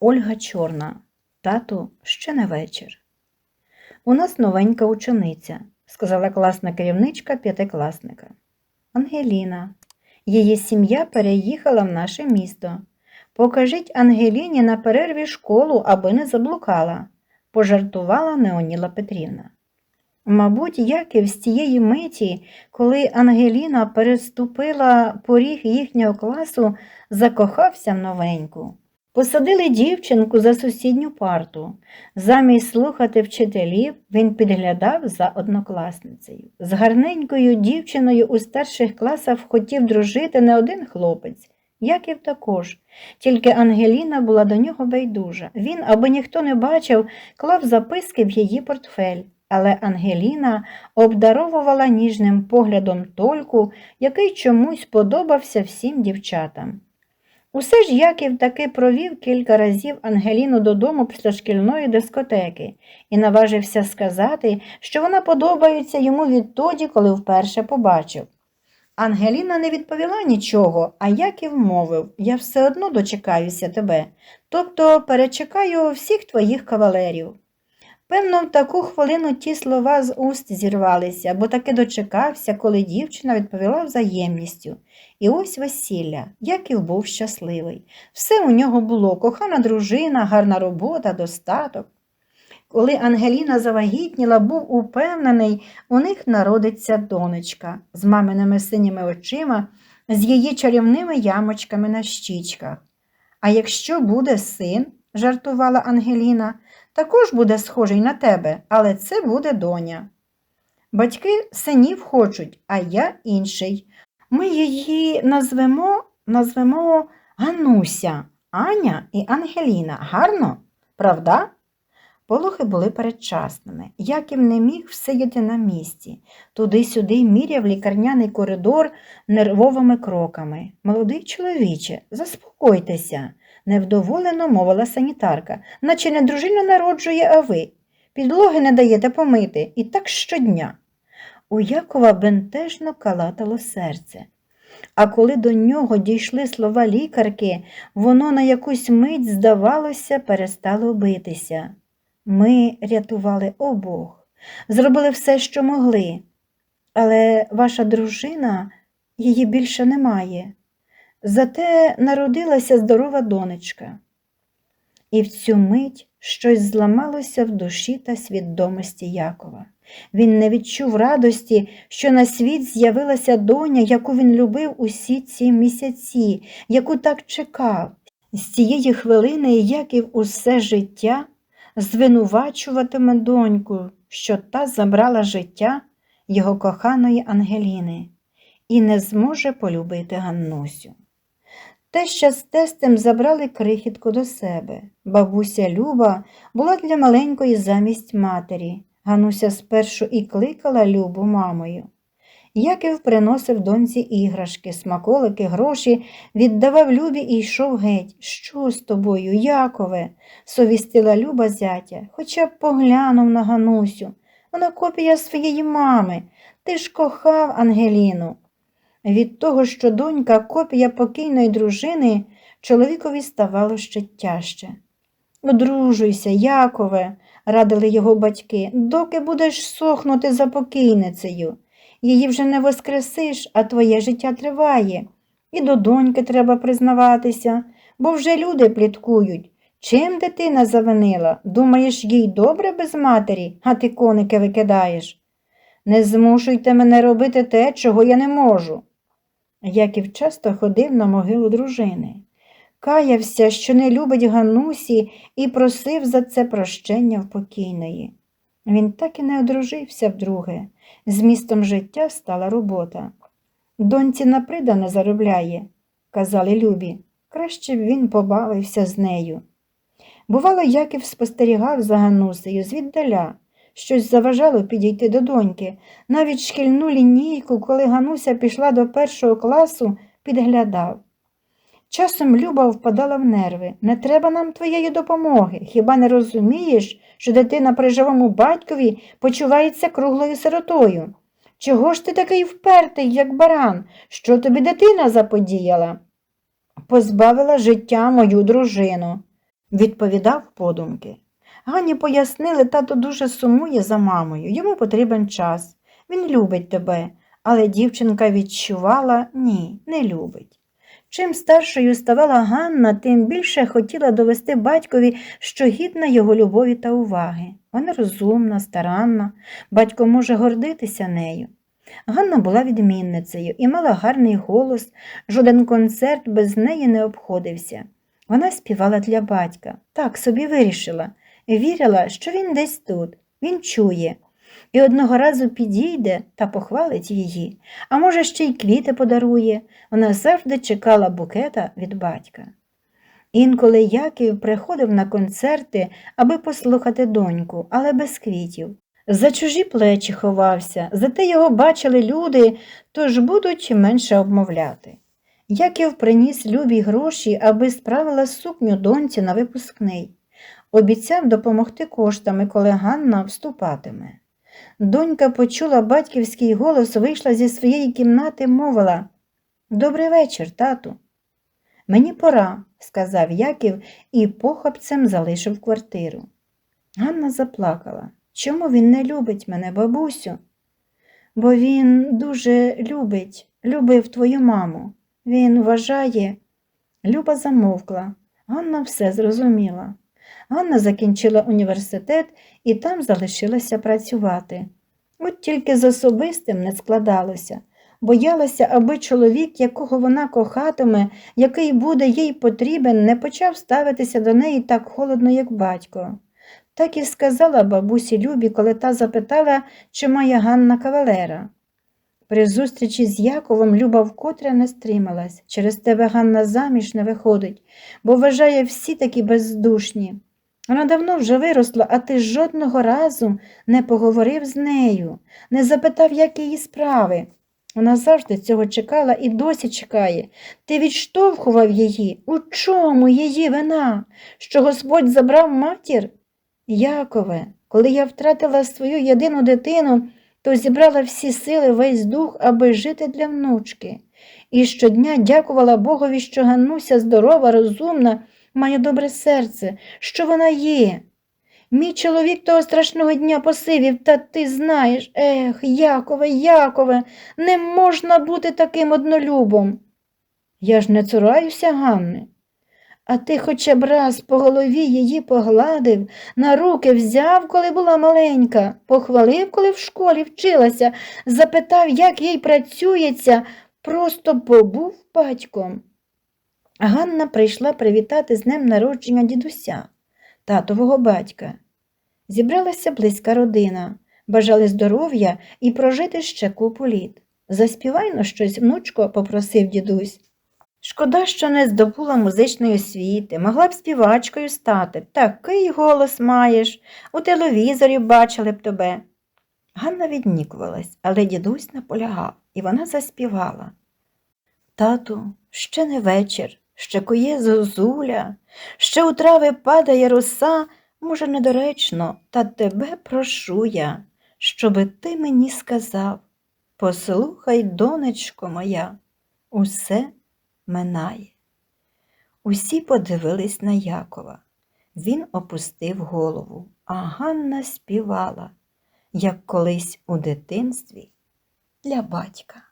Ольга Чорна. Тату, ще не вечір. У нас новенька учениця, сказала класна керівничка п'ятикласника. Ангеліна. Її сім'я переїхала в наше місто. Покажіть Ангеліні на перерві школу, аби не заблукала, пожартувала Неоніла Петрівна. Мабуть, Яків з тієї миті, коли Ангеліна переступила поріг їхнього класу, закохався в новеньку. Посадили дівчинку за сусідню парту. Замість слухати вчителів, він підглядав за однокласницею. З гарненькою дівчиною у старших класах хотів дружити не один хлопець, Яків також. Тільки Ангеліна була до нього байдужа. Він, аби ніхто не бачив, клав записки в її портфель. Але Ангеліна обдаровувала ніжним поглядом тольку, який чомусь подобався всім дівчатам. Усе ж Яків таки провів кілька разів Ангеліну додому після шкільної дискотеки і наважився сказати, що вона подобається йому відтоді, коли вперше побачив. Ангеліна не відповіла нічого, а Яків мовив Я все одно дочекаюся тебе, тобто перечекаю всіх твоїх кавалерів. Певно, в таку хвилину ті слова з уст зірвалися, бо таки дочекався, коли дівчина відповіла взаємністю. І ось весілля, Яків був щасливий. Все у нього було кохана дружина, гарна робота, достаток. Коли Ангеліна завагітніла, був упевнений, у них народиться донечка з маминими синіми очима, з її чарівними ямочками на щічках. А якщо буде син, жартувала Ангеліна, також буде схожий на тебе, але це буде доня. Батьки синів хочуть, а я інший. Ми її назвемо, назвемо Гануся, Аня і Ангеліна. Гарно, правда? Полохи були передчасними. Яків не міг всидіти на місці. Туди-сюди міряв лікарняний коридор нервовими кроками. Молодий чоловіче, заспокойтеся, невдоволено мовила санітарка, наче не дружина народжує, а ви. Підлоги не даєте помити, і так щодня. У Якова бентежно калатало серце. А коли до нього дійшли слова лікарки, воно на якусь мить, здавалося, перестало битися. Ми рятували обох, зробили все, що могли, але ваша дружина її більше немає. Зате народилася здорова донечка. І в цю мить щось зламалося в душі та свідомості Якова. Він не відчув радості, що на світ з'явилася доня, яку він любив усі ці місяці, яку так чекав. З цієї хвилини Яків усе життя звинувачуватиме доньку, що та забрала життя його коханої Ангеліни і не зможе полюбити Ганнусю. Теща з тестем забрали крихітку до себе. Бабуся Люба була для маленької замість матері. Гануся спершу і кликала Любу мамою. Яків приносив доньці іграшки, смаколики, гроші, віддавав Любі і йшов геть. Що з тобою, Якове? совістила Люба зятя, хоча б поглянув на Ганусю. Вона копія своєї мами. Ти ж кохав Ангеліну. Від того, що донька копія покійної дружини, чоловікові ставало ще тяжче. Одружуйся, Якове, радили його батьки, доки будеш сохнути за покійницею. Її вже не воскресиш, а твоє життя триває. І до доньки треба признаватися, бо вже люди пліткують. Чим дитина завинила? Думаєш, їй добре без матері, а ти коники викидаєш? Не змушуйте мене робити те, чого я не можу. Яків часто ходив на могилу дружини. Каявся, що не любить Ганусі, і просив за це прощення в покійної. Він так і не одружився вдруге. Змістом життя стала робота. Доньці на придане заробляє, казали любі. Краще б він побавився з нею. Бувало, Яків спостерігав за Ганусею звіддаля. Щось заважало підійти до доньки. Навіть шкільну лінійку, коли Гануся пішла до першого класу, підглядав. Часом Люба впадала в нерви. Не треба нам твоєї допомоги. Хіба не розумієш, що дитина при живому батькові почувається круглою сиротою? Чого ж ти такий впертий, як баран? Що тобі дитина заподіяла? Позбавила життя мою дружину. відповідав подумки. Гані пояснили, тато дуже сумує за мамою, йому потрібен час. Він любить тебе, але дівчинка відчувала ні, не любить. Чим старшою ставала Ганна, тим більше хотіла довести батькові, що гідна його любові та уваги. Вона розумна, старанна, батько може гордитися нею. Ганна була відмінницею і мала гарний голос, жоден концерт без неї не обходився. Вона співала для батька, так собі вирішила, вірила, що він десь тут, він чує, і одного разу підійде та похвалить її, а може, ще й квіти подарує. Вона завжди чекала букета від батька. Інколи Яків приходив на концерти, аби послухати доньку, але без квітів. За чужі плечі ховався, зате його бачили люди, тож будуть менше обмовляти. Яків приніс любі гроші, аби справила сукню доньці на випускний. Обіцяв допомогти коштами, коли Ганна вступатиме. Донька почула батьківський голос, вийшла зі своєї кімнати, мовила Добрий вечір, тату. Мені пора, сказав Яків і похопцем залишив квартиру. Ганна заплакала. Чому він не любить мене, бабусю? Бо він дуже любить, любив твою маму. Він вважає. Люба замовкла. Ганна все зрозуміла. Ганна закінчила університет і там залишилася працювати. От тільки з особистим не складалося. Боялася, аби чоловік, якого вона кохатиме, який буде їй потрібен, не почав ставитися до неї так холодно, як батько. Так і сказала бабусі Любі, коли та запитала, чи має Ганна кавалера. При зустрічі з Яковом Люба вкотре не стрималась. Через тебе Ганна заміж не виходить, бо вважає всі такі бездушні. Вона давно вже виросла, а ти жодного разу не поговорив з нею, не запитав, як її справи. Вона завжди цього чекала і досі чекає. Ти відштовхував її. У чому її вина? Що Господь забрав матір? Якове, коли я втратила свою єдину дитину, то зібрала всі сили, весь дух, аби жити для внучки. І щодня дякувала Богові, що Ганнуся здорова, розумна, має добре серце, що вона є. Мій чоловік того страшного дня посивів, та ти знаєш, ех, Якове, Якове, не можна бути таким однолюбом. Я ж не цураюся, Ганни. А ти хоча б раз по голові її погладив, на руки взяв, коли була маленька, похвалив, коли в школі вчилася, запитав, як їй працюється, просто побув батьком. Ганна прийшла привітати з днем народження дідуся, татового батька. Зібралася близька родина, бажали здоров'я і прожити ще купу літ. Заспівай но щось, внучко, попросив дідусь. Шкода, що не здобула музичної освіти, могла б співачкою стати. Такий голос маєш, у телевізорі бачили б тебе. Ганна віднікувалась, але дідусь наполягав, і вона заспівала. Тату, ще не вечір, ще кує зозуля, ще у трави падає роса, може, недоречно, та тебе прошу я, щоби ти мені сказав. Послухай, донечко моя, усе минає. Усі подивились на Якова. Він опустив голову, а Ганна співала, як колись у дитинстві для батька.